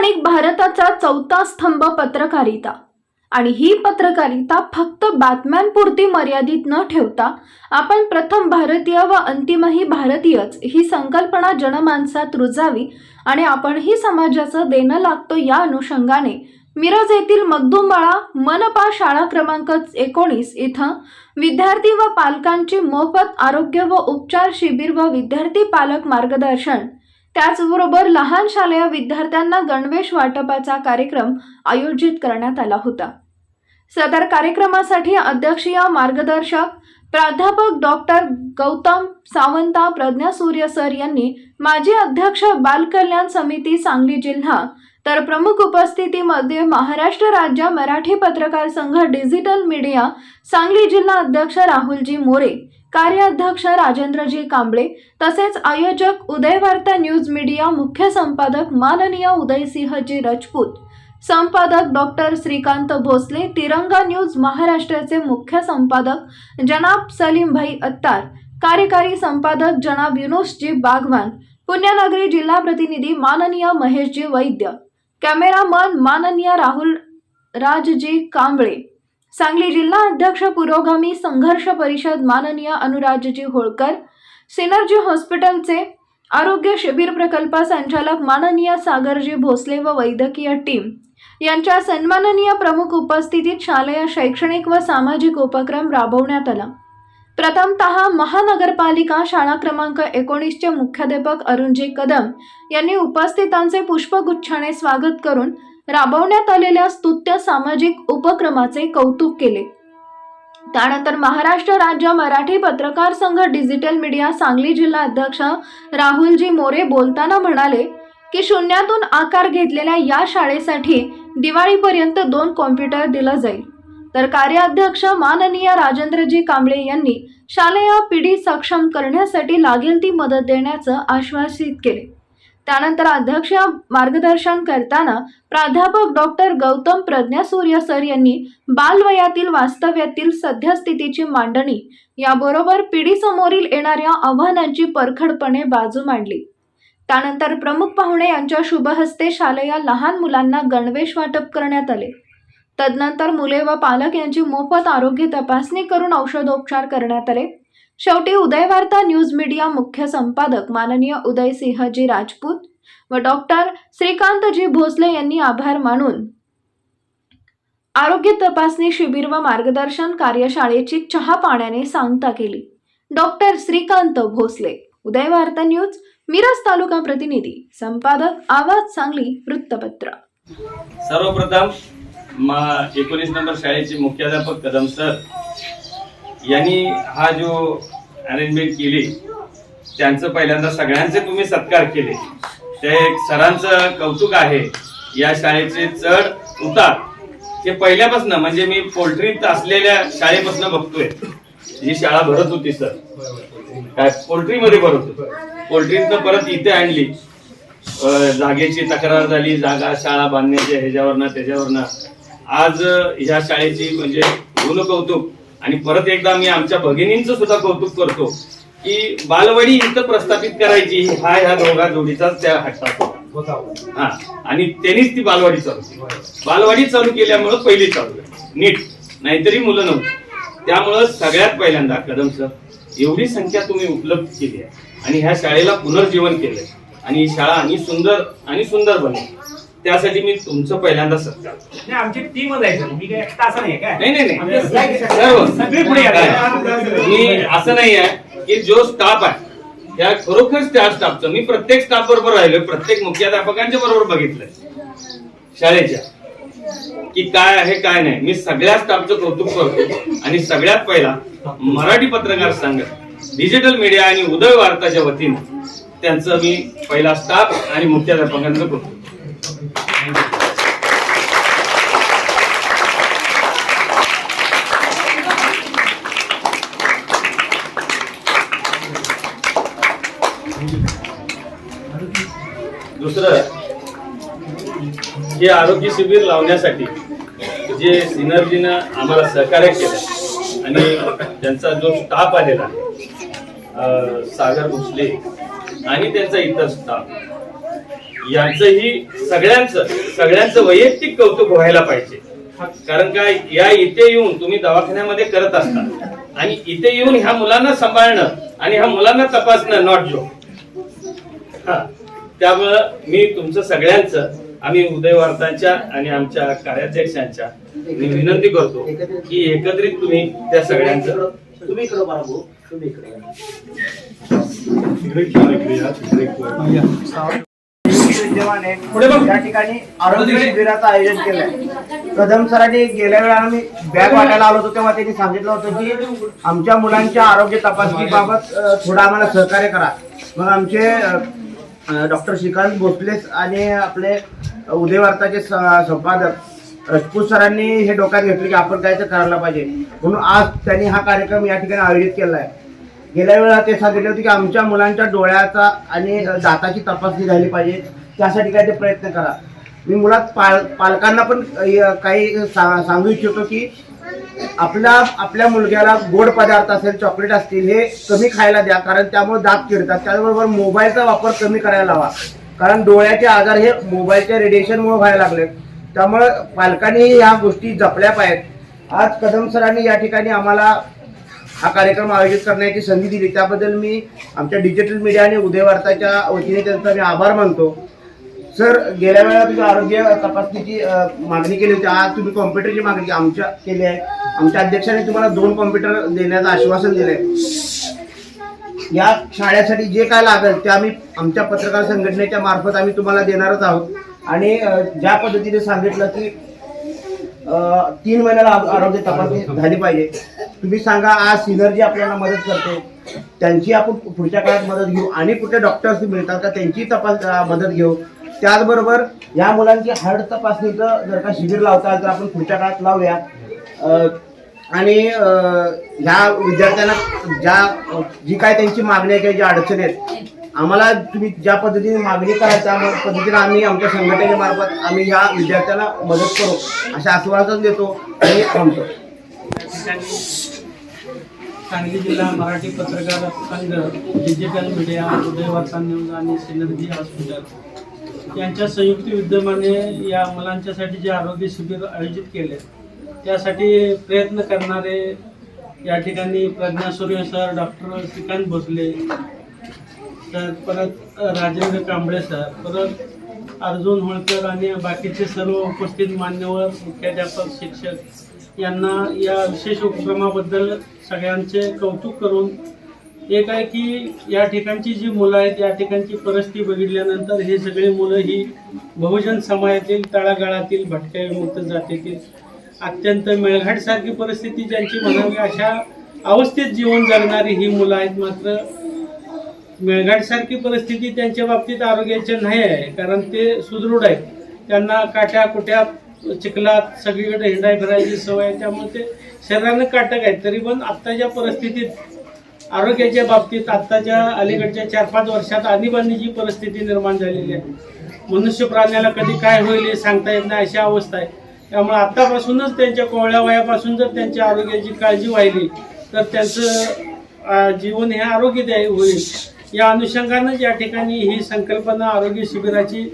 प्रामाणिक भारताचा चौथा स्तंभ पत्रकारिता. आणि ही पत्रकारिता फक्त बातम्यांपुरती मर्यादित न ठेवता आपण प्रथम भारतीय व अंतिमही भारतीयच ही संकल्पना जनमानसात रुजावी आणि आपणही समाजाचं देणं लागतो या अनुषंगाने मिरज येथील मगदुमबाळा मनपा शाळा क्रमांक एकोणीस इथं विद्यार्थी व पालकांची मोफत आरोग्य व उपचार शिबिर व विद्यार्थी पालक मार्गदर्शन त्याचबरोबर लहान शालेय विद्यार्थ्यांना गणवेश वाटपाचा कार्यक्रम आयोजित करण्यात आला होता. सदर कार्यक्रमासाठी अध्यक्षीय मार्गदर्शक प्राध्यापक डॉक्टर गौतम सावंता प्रज्ञा सूर्य सर यांनी माजी अध्यक्ष बालकल्याण समिती सांगली जिल्हा तर प्रमुख उपस्थितीमध्ये महाराष्ट्र राज्य मराठी पत्रकार संघ डिजिटल मीडिया सांगली जिल्हा अध्यक्ष राहुलजी मोरे कार्याध्यक्ष राजेंद्रजी कांबळे तसेच आयोजक उदय वार्ता न्यूज मीडिया मुख्य संपादक माननीय उदयसिंहजी राजपूत संपादक डॉक्टर श्रीकांत भोसले तिरंगा न्यूज महाराष्ट्राचे मुख्य संपादक जनाब सलीमभाई अत्तार कार्यकारी संपादक जनाब युनुसजी बागवान पुण्यनगरी जिल्हा प्रतिनिधी माननीय महेशजी वैद्य कॅमेरामन माननीय राहुल राजजी कांबळे सांगली जिल्हा अध्यक्ष पुरोगामी संघर्ष परिषद माननीय अनुराजजी होळकर. सिनर्जी हॉस्पिटलचे आरोग्य शिबिर प्रकल्प संचालक माननीय सागरजी भोसले व वैद्यकीय टीम. यांच्या सन्माननीय प्रमुख उपस्थितीत शालेय शैक्षणिक व सामाजिक उपक्रम राबवण्यात आला. प्रथमतः महानगरपालिका शाळा क्रमांक एकोणीसचे मुख्याध्यापक अरुणजी कदम यांनी उपस्थितांचे पुष्पगुच्छाने स्वागत करून राबवण्यात आलेल्या स्तुत्य सामाजिक उपक्रमाचे कौतुक केले. त्यानंतर महाराष्ट्र राज्य मराठी पत्रकार संघ डिजिटल मीडिया सांगली जिल्हा अध्यक्ष राहुलजी मोरे बोलताना म्हणाले की शून्यातून आकार घेतलेल्या या शाळेसाठी दिवाळीपर्यंत दोन कॉम्प्युटर दिलं जाईल. तर कार्याध्यक्ष माननीय राजेंद्रजी कांबळे यांनी शालेय पिढी सक्षम करण्यासाठी लागेल ती मदत देण्याचं आश्वासित केले. त्यानंतर अध्यक्ष मार्गदर्शन करताना प्राध्यापक डॉक्टर गौतम प्रज्ञासूर्य सर यांनी बालवयातील वास्तव्यातील सद्यस्थितीची मांडणी याबरोबर पिढीसमोरील येणाऱ्या आव्हानांची परखडपणे बाजू मांडली. त्यानंतर प्रमुख पाहुणे यांच्या शुभहस्ते शालेय लहान मुलांना गणवेश वाटप करण्यात आले. तदनंतर मुले व पालक यांची मोफत आरोग्य तपासणी करून औषधोपचार करण्यात आले. शेवटी उदयवार्ता न्यूज मीडिया मुख्य संपादक माननीय उदयसिंहजी राजपूत व डॉक्टर श्रीकांतजी भोसले यांनी आभार मानून आरोग्य तपासणी शिबिर व मार्गदर्शन कार्यशाळेची चहा पाण्याने सांगता केली. डॉक्टर श्रीकांत भोसले उदय वार्ता न्यूज मिरज तालुका प्रतिनिधी संपादक आवाज सांगली वृत्तपत्र. सर्वप्रथम मा एकोणीस नंबर शाळेचे मुख्याध्यापक कदम सर यांनी हा जो अरेंजमेंट केली त्यांचं पहिल्यांदा सगळ्यांचे तुम्ही सत्कार केले. ते एक सरांचं कौतुक आहे. या शाळेचे चढ उतार हे पहिल्यापासून म्हणजे मी पोल्ट्रीत असलेल्या शाळेपासून बघतोय. जी शाळा भरत होती सर. काय पोल्ट्रीमध्ये भरत होती. पोल्ट्रीतनं परत इथे आणली. जागेची तक्रार झाली जागा शाळा बांधण्याच्या ह्याच्यावरनं त्याच्यावरनं. आज ह्या शाळेची म्हणजे गुण कौतुक आणि परत एकदा मी आमच्या भगिनींचं सुद्धा कौतुक करतो की बालवाडी इथं प्रस्थापित करायची हा ह्या दोघा जोडीचाच त्या हट्टात होता. हा. आणि त्यांनीच ती बालवाडी चालू केली. बालवाडी चालू केल्यामुळं पहिली चालू झाली. नीट. नाहीतरी मुलं नव्हती. त्यामुळं सगळ्यात पहिल्यांदा कदम सर एवढी संख्या तुम्ही उपलब्ध केली आहे. आणि ह्या शाळेला पुनर्जीवन केलंय. आणि ही शाळा आणि सुंदर आणि सुंदर बनेल. त्यासाठी मी तुमचं पहिल्यांदा सत्कार करतो. नाही आमची टीमच आहे सर. मी काय एकटा असं नाही काय? नाही नाही आमचे नाही सगळे- सर्व सगळे पुढे येतात. काय? मी असं नाही आहे की जो स्टाफ आहे त्या खरोखर त्या स्टाफचं मी प्रत्येक स्टाफ बरोबर राहिलोय प्रत्येक मुख्याध्यापकांच्या बरोबर बघितलंय. शाळेच्या. की काय आहे काय नाही. मी सगळ्या स्टाफचं कौतुक करतो. आणि सगळ्यात पहिला मराठी पत्रकार संघ डिजिटल मीडिया आणि उदय वार्ताच्या वतीनं त्यांचं मी पहिला स्टाफ आणि मुख्याध्यापकांचं कौतुक हे आरोग्य शिबिर लावण्यासाठी जे सिनर्जीनं आम्हाला सहकार्य केलं आणि त्यांचा जो स्टाफ आलेला आहे सागर भोसले आणि त्यांचा इतर स्टाफ यांचंही सगळ्यांचं सगळ्यांचं वैयक्तिक कौतुक व्हायला पाहिजे. कारण काय या इथे येऊन तुम्ही दवाखान्यामध्ये करत असता आणि इथे येऊन ह्या मुलांना सांभाळणं आणि ह्या मुलांना तपासणं नॉट जो त्यामुळं मी तुमचं सगळ्यांचं आम्ही उदय वार्तांच्या आणि आमच्या कार्याध्यक्षांच्या मी विनंती करतो की एकत्रित तुम्ही त्या सगळ्यांचं तुम्ही इकडं बघा भाऊ. तुम्ही इकडे विद्यमाने या ठिकाणी आरोग्य शिबिराचं आयोजन केलंय. कदम सरांनी गेल्या वेळा आम्ही बॅग वाटायला आलो होतो तेव्हा त्यांनी सांगितलं होतं की आमच्या मुलांच्या आरोग्य तपासणीबाबत थोडं आम्हाला सहकार्य करा. मग आमचे डॉक्टर श्रीकांत भोसलेस आणि आपले उदय वार्ताचे स- संपादक राजपूत सरांनी हे डोक्यात घेतले की आपण काय तर करायला पाहिजे. म्हणून आज त्यांनी हा कार्यक्रम या ठिकाणी आयोजित केला आहे गेल्या वेळा ते सांगितले होते की आमच्या मुलांच्या डोळ्याचा आणि दाताची तपासणी झाली पाहिजे. त्यासाठी काय ते प्रयत्न करा. मी मुलात पाल पालकांना पण काही सा- सांगू इच्छितो की आपल्या आपल्या मुलग्याला गोड पदार्थ असेल चॉकलेट असतील हे कमी खायला द्या. कारण त्यामुळे दात किडतात त्याचबरोबर मोबाईलचा वापर कमी करायला हवा. कारण डोळ्याचे आजार हे मोबाईलच्या रेडिएशनमुळे व्हायला लागले त्यामुळे पालकांनी ह्या गोष्टी जपल्या पाहिजेत. आज कदम सरांनी या ठिकाणी आम्हाला हा कार्यक्रम आयोजित करण्याची संधी दिली. त्याबद्दल मी आमच्या डिजिटल मीडिया आणि उदयवार्ताच्या वतीने त्यांचा मी आभार मानतो. सर गेल्या वेळा तुम्ही आरोग्य तपासणीची मागणी केली होती. आज तुम्ही कॉम्प्युटरची मागणी आमच्या केली आहे. आमच्या अध्यक्षाने तुम्हाला दोन कॉम्प्युटर देण्याचं आश्वासन दिलं आहे या शाळेसाठी जे काय लागेल ते आम्ही आमच्या पत्रकार संघटनेच्या मार्फत आम्ही तुम्हाला देणारच आहोत. आणि ज्या पद्धतीने सांगितलं की तीन महिन्याला आरोग्य तपासणी झाली पाहिजे तुम्ही सांगा आज सिनर्जी आपल्याला मदत करते. त्यांची आपण पुढच्या काळात मदत घेऊ. आणि कुठे डॉक्टर्स मिळतात का त्यांची तपास मदत घेऊ. त्याचबरोबर या मुलांची हार्ट तपासणीचं जर का शिबिर लावता तर आपण पुढच्या काळात लावूया. आणि ह्या विद्यार्थ्यांना ज्या जी काय त्यांची मागणी आहे किंवा ज्या अडचणी आहेत आम्हाला तुम्ही ज्या पद्धतीने मागणी करा त्या पद्धतीने आम्ही आमच्या संघटनेमार्फत आम्ही ह्या विद्यार्थ्यांना मदत करू अशा आश्वासन देतो आणि थांबतो. सांगली जिल्हा मराठी पत्रकार संघ डिजिटल मीडिया उदयवार्ता न्यूज आणि सिनर्जी हॉस्पिटल. यांच्या संयुक्त विद्यमाने या मुलांच्यासाठी जे आरोग्य शिबिर आयोजित केले. त्यासाठी प्रयत्न करणारे या ठिकाणी प्रज्ञा सूर्य सर डॉक्टर श्रीकांत भोसले तर परत राजेंद्र कांबळे सर परत अर्जुन होळकर आणि बाकीचे सर्व उपस्थित मान्यवर मुख्याध्यापक शिक्षक यांना या विशेष उपक्रमाबद्दल सगळ्यांचे कौतुक करून एक आहे की या ठिकाणची जी मुलं आहेत या ठिकाणची परिस्थिती बघितल्यानंतर हे सगळे मुलं ही बहुजन समाजातील तळागाळातील भटक्या विमुक्त जातीतील अत्यंत मेळघाटसारखी परिस्थिती ज्यांची म्हणावी अशा अवस्थेत जीवन जगणारी ही मुलं आहेत मात्र मेळघाटसारखी परिस्थिती त्यांच्या बाबतीत आरोग्याची नाही आहे कारण ते सुदृढ आहेत. त्यांना काट्या कुट्या चिखलात सगळीकडे हिंडाय फिरायची सवय आहे त्यामुळे ते शरीरानं काटक आहेत. तरी पण आत्ताच्या परिस्थितीत आरोग्याच्या बाबतीत आत्ताच्या अलीकडच्या चार पाच वर्षात आणीबाणीची परिस्थिती निर्माण झालेली आहे मनुष्य प्राण्याला कधी काय होईल हे सांगता येत नाही अशी अवस्था आहे. त्यामुळे आत्तापासूनच त्यांच्या कोवळ्या वयापासून जर त्यांच्या आरोग्याची काळजी वाहिली तर त्यांचं जीवन हे आरोग्यदायी होईल. या अनुषंगानं या ठिकाणी ही संकल्पना आरोग्य शिबिराची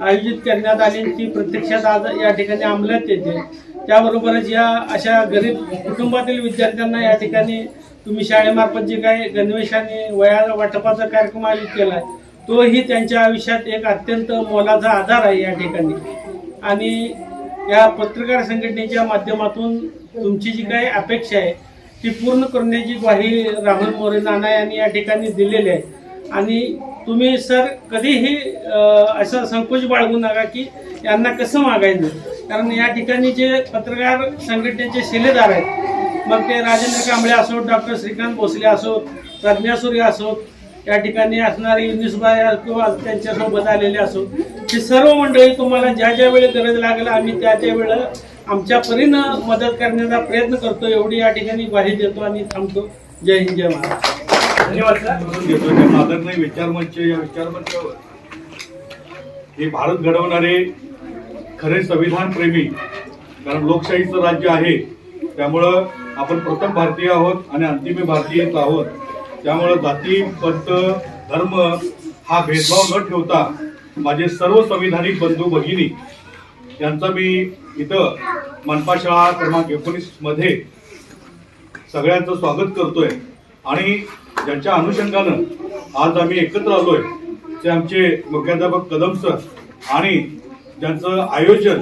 आयोजित करण्यात आली ती प्रत्यक्षात आज या ठिकाणी अंमलात येते. त्याबरोबरच या अशा गरीब कुटुंबातील विद्यार्थ्यांना या ठिकाणी तुम्ही शाळेमार्फत जे काही गणवेशाने वया वाटपाचा कार्यक्रम आयोजित केला आहे तोही त्यांच्या आयुष्यात एक अत्यंत मोलाचा आधार आहे या ठिकाणी. आणि या पत्रकार संघटनेच्या माध्यमातून तुमची जी काही अपेक्षा आहे ती पूर्ण करण्याची ग्वाही राहुल मोरे नाना यांनी या ठिकाणी दिलेली आहे. आणि तुम्ही सर कधीही असं संकोच बाळगू नका की यांना कसं मागायचं? कारण या ठिकाणी जे पत्रकार संघटनेचे शिलेदार आहेत मग ते राजेंद्र कांबळे असोत डॉक्टर श्रीकांत भोसले असोत प्रज्ञा सूर्य असोत या ठिकाणी असणारे युनिसबाई किंवा त्यांच्यासोबत आलेले असोत की सर्व मंडळी तुम्हाला ज्या ज्या वेळी गरज लागेल आम्ही त्या त्या वेळेला आमच्या परीनं मदत करण्याचा प्रयत्न करतो. एवढी या ठिकाणी ग्वाही देतो आणि थांबतो. जय हिंद जय महाराज धन्यवाद सर. म्हणून घेतो त्या आदरणीय विचारमंच या विचारमंचावर हे भारत घडवणारे खरे संविधान प्रेमी कारण लोकशाहीचं राज्य आहे. त्यामुळं आपण प्रथम भारतीय आहोत आणि अंतिम भारतीयच आहोत. त्यामुळं जाती पंत धर्म हा भेदभाव न ठेवता माझे सर्व संविधानिक बंधू भगिनी यांचा मी इथं मनपा शाळा क्रमांक एकोणीसमध्ये सगळ्यांचं स्वागत करतोय. आणि ज्यांच्या अनुषंगानं आज आम्ही एकत्र आलोय ते आमचे मुख्याध्यापक कदम सर आणि ज्यांचं आयोजन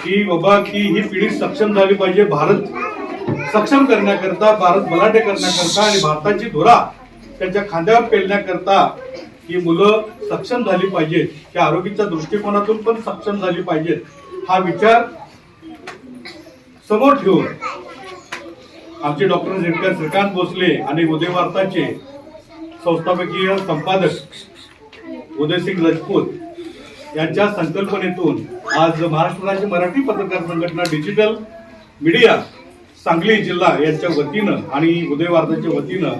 की बाबा की ही पिढी सक्षम झाली पाहिजे भारत सक्षम करण्याकरता भारत बलाढ्य करण्याकरता आणि भारताची धुरा त्यांच्या खांद्यावर पेलण्याकरता ही मुलं सक्षम झाली पाहिजेत त्या आरोग्याच्या दृष्टिकोनातून पण सक्षम झाली पाहिजेत. हा विचार समोर ठेवून आमचे डॉक्टर झेडकर श्रीकांत भोसले आणि उदय वार्ताचे संस्थापकीय संपादक उदयसिंग राजपूत यांच्या संकल्पनेतून आज महाराष्ट्र राज्य मराठी पत्रकार संघटना डिजिटल मीडिया सांगली जिल्हा यांच्या वतीनं आणि उदय वार्ताच्या वतीनं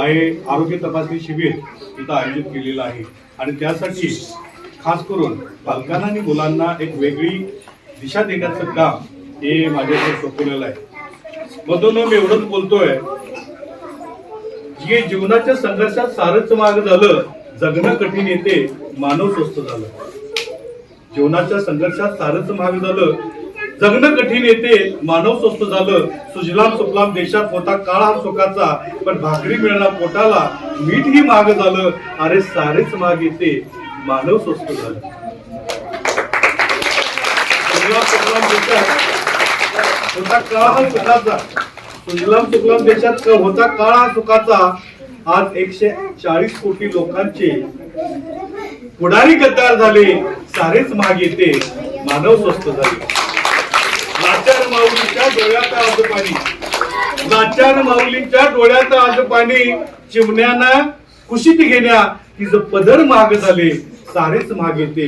आहे आरोग्य तपासणी शिबिर. इथं आयोजित केलेलं आहे. आणि त्यासाठी खास करून पालकांना आणि मुलांना एक वेगळी दिशा देण्याचं काम हे माझ्याकडे सोपवलेलं आहे. मधून मी एवढंच बोलतोय जे जीवनाच्या संघर्षात सारच मार्ग झालं जगणं कठीण येते मानव स्वस्त झालं. जीवनाच्या संघर्षात सारच महाग झालं जगणं कठीण येते. मानव स्वस्त झालं सुजलाम सुफलाम देशात होता काळ हा सुखाचा पण भाकरी मिळणार पोटाला मीठ ही महाग झालं. अरे सारेच महाग येते. मानव स्वस्त झालं. सुजलाम सुफलाम देशात होता काळ हा सुखाचा. सुजलाम सुफलाम देशात होता काळ हा सुखाचा. आज एकशे चाळीस कोटी लोकांचे पुढारी गद्दार झाले. सारेच माग येते. मानव स्वस्त झाले. माऊलीच्या डोळ्यात आज पाणी. नाचार माऊलींच्या डोळ्यात आज पाणी. चिमण्यांना कुशीत घेण्या तिचं पदर महाग झाले सारेच महाग येते.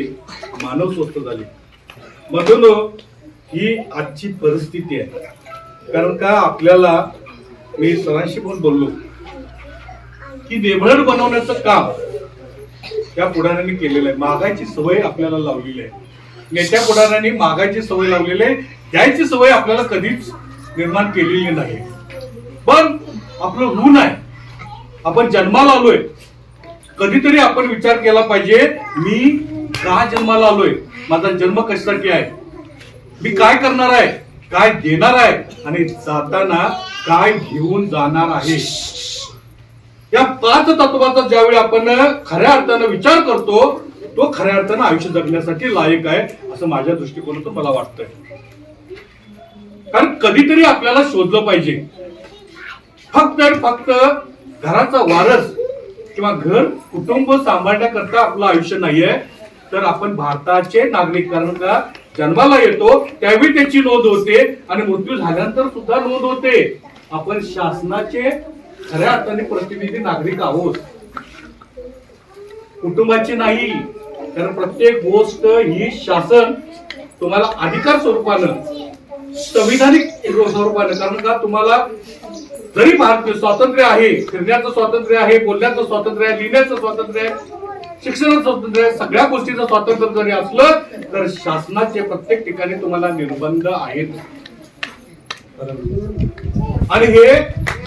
मानव स्वस्त झाले. म्हणून ही आजची परिस्थिती आहे. कारण का आपल्याला मी सरांशी पण बोललो की देभळण बनवण्याचं काम त्या पुढाऱ्यांनी केलेलं आहे. मागायची सवय आपल्याला लावलेली आहे. नेत्या पुढाऱ्यांनी मागायची सवय लावलेली आहे. द्यायची सवय आपल्याला कधीच निर्माण केलेली नाही. पण आपलं ऋण आहे. आपण जन्माला आलोय. कधीतरी आपण विचार केला पाहिजे मी का जन्माला आलोय? माझा जन्म कशासाठी आहे? मी काय करणार आहे? काय देणार आहे? आणि जाताना काय घेऊन जाणार आहे? या पाच तत्वाचा ज्यावेळी आपण खऱ्या अर्थानं विचार करतो तो खऱ्या अर्थानं आयुष्य जगण्यासाठी लायक आहे असं माझ्या दृष्टिकोनातून मला वाटतंय. कारण कधीतरी आपल्याला शोधलं पाहिजे. फक्त आणि फक्त घराचा वारस किंवा घर कुटुंब सांभाळण्याकरता आपलं आयुष्य नाहीये. तर आपण भारताचे नागरिक कारण का जन्माला येतो त्यावेळी त्याची नोंद होते आणि मृत्यू झाल्यानंतर सुद्धा नोंद होते. आपण शासनाचे खऱ्या अर्थाने प्रतिनिधी नागरिक आहोत. कुटुंबाची नाही कारण प्रत्येक गोष्ट ही शासन तुम्हाला अधिकार स्वरूपानं संविधानिक स्वरूपानं कारण का? तुम्हाला जरी भारत स्वातंत्र्य आहे फिरण्याचं स्वातंत्र्य आहे बोलण्याचं स्वातंत्र्य आहे लिहिण्याचं स्वातंत्र्य आहे शिक्षणाचं स्वातंत्र्य आहे सगळ्या गोष्टीचं स्वातंत्र्य जरी असलं तर शासनाचे प्रत्येक ठिकाणी तुम्हाला निर्बंध आहेत. आणि हे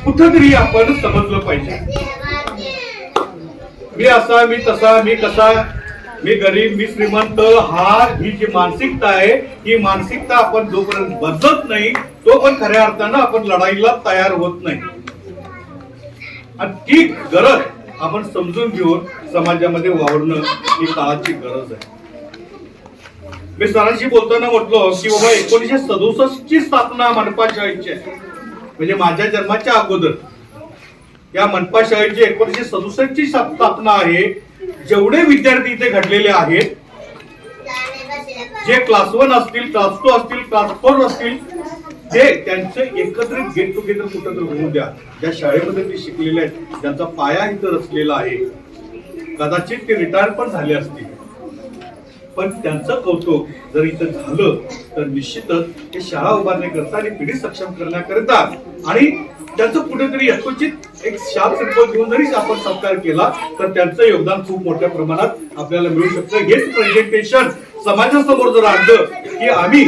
कुठंतरी आपण समजलं पाहिजे. मी असा मी तसा मी कसा मी गरीब मी श्रीमंत हा ही जी मानसिकता आहे ही मानसिकता आपण जोपर्यंत बदलत नाही तो पण खऱ्या अर्थानं आपण लढाईला तयार होत नाही. आणि ती गरज आपण समजून घेऊन समाजामध्ये वावरणं ही काळाची गरज आहे. मी सरांशी बोलताना म्हटलो की बाबा एकोणीशे सदुसष्ट ची स्थापना मनपा शाळेची आहे. म्हणजे माझ्या जन्माच्या अगोदर. या मनपा शाळेची एकोणीशे सदुसष्ट ची स्थापना आहे. जेवढे विद्यार्थी इथे घडलेले आहेत जे क्लास वन असतील क्लास टू असतील क्लास फोर असतील जे त्यांचे एकत्रित गेट टुगेदर कुठं तर होऊ द्या. ज्या शाळेमध्ये ते शिकलेले आहेत त्यांचा पाया इथं रचलेला आहे कदाचित ते रिटायर पण झाले असतील. पण त्यांचं कौतुक जर इथं झालं तर निश्चितच हे शाळा उभारण्याकरता आणि पिढी सक्षम करण्याकरिता आणि त्यांचं कुठेतरी यथोचित एक शार्प सिंपल घेऊन जरी आपण सत्कार केला तर त्यांचं योगदान खूप मोठ्या प्रमाणात आपल्याला मिळू शकतं. हेच प्रेझेंटेशन समाजासमोर जर आणलं की आम्ही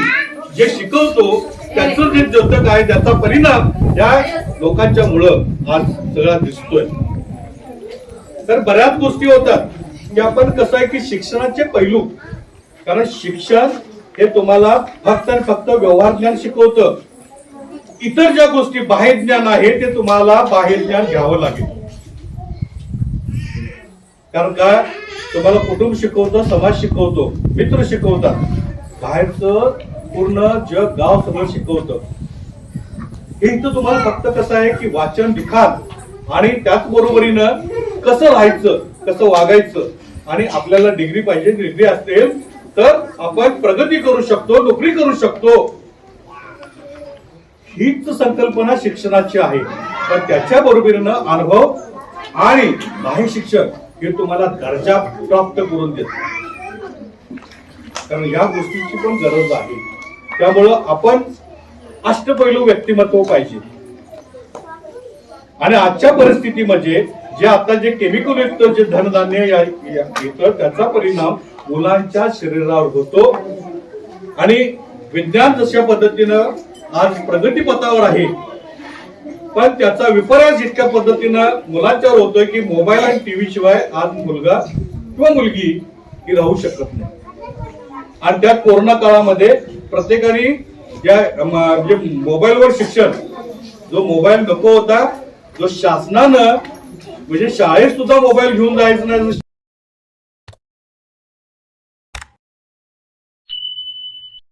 जे शिकवतो त्याचं जे जतक आहे त्याचा परिणाम या लोकांच्या मुळे आज सगळा दिसतोय. तर बऱ्याच गोष्टी होतात की आपण कसं आहे की शिक्षणाचे पैलू. कारण शिक्षण हे तुम्हाला फक्त आणि फक्त व्यवहार ज्ञान शिकवतं. इतर ज्या गोष्टी बाहेर ज्ञान आहे ते तुम्हाला बाहेर ज्ञान घ्यावं लागेल. कारण काय तुम्हाला कुटुंब शिकवतं समाज शिकवतो मित्र शिकवतात. बाहेरचं पूर्ण जग गाव सगळं शिकवतं. हे इथं तुम्हाला फक्त कसं आहे की वाचन लिखाण आणि त्याच बरोबरीनं कसं राहायचं कसं वागायचं आणि आपल्याला डिग्री पाहिजे डिग्री असेल तर आपण प्रगती करू शकतो नोकरी करू शकतो. हीच संकल्पना शिक्षणाची आहे. पण त्याच्या बरोबरीनं अनुभव आणि बाह्य शिक्षक हे तुम्हाला दर्जा प्राप्त करून देत. कारण या गोष्टीची पण गरज आहे. त्यामुळं आपण अष्टपैलू व्यक्तिमत्व पाहिजे. आणि आजच्या परिस्थितीमध्ये म्हणजे जे आता जे केमिकल युक्त जे धनधान्य या- येतं त्याचा परिणाम मुलांच्या शरीरावर होतो. आणि विज्ञान जशा पद्धतीनं आज प्रगतीपथावर आहे. पण त्याचा विपर्यास इतक्या पद्धतीनं मुलांच्यावर होतोय की मोबाईल आणि टीव्ही शिवाय आज मुलगा किंवा मुलगी ही राहू शकत नाही. आणि त्या कोरोना काळामध्ये प्रत्येकाने ज्या म्हणजे मोबाईलवर शिक्षण जो मोबाईल नको होता जो शासनानं म्हणजे शाळेत सुद्धा मोबाईल घेऊन जायचं नाही.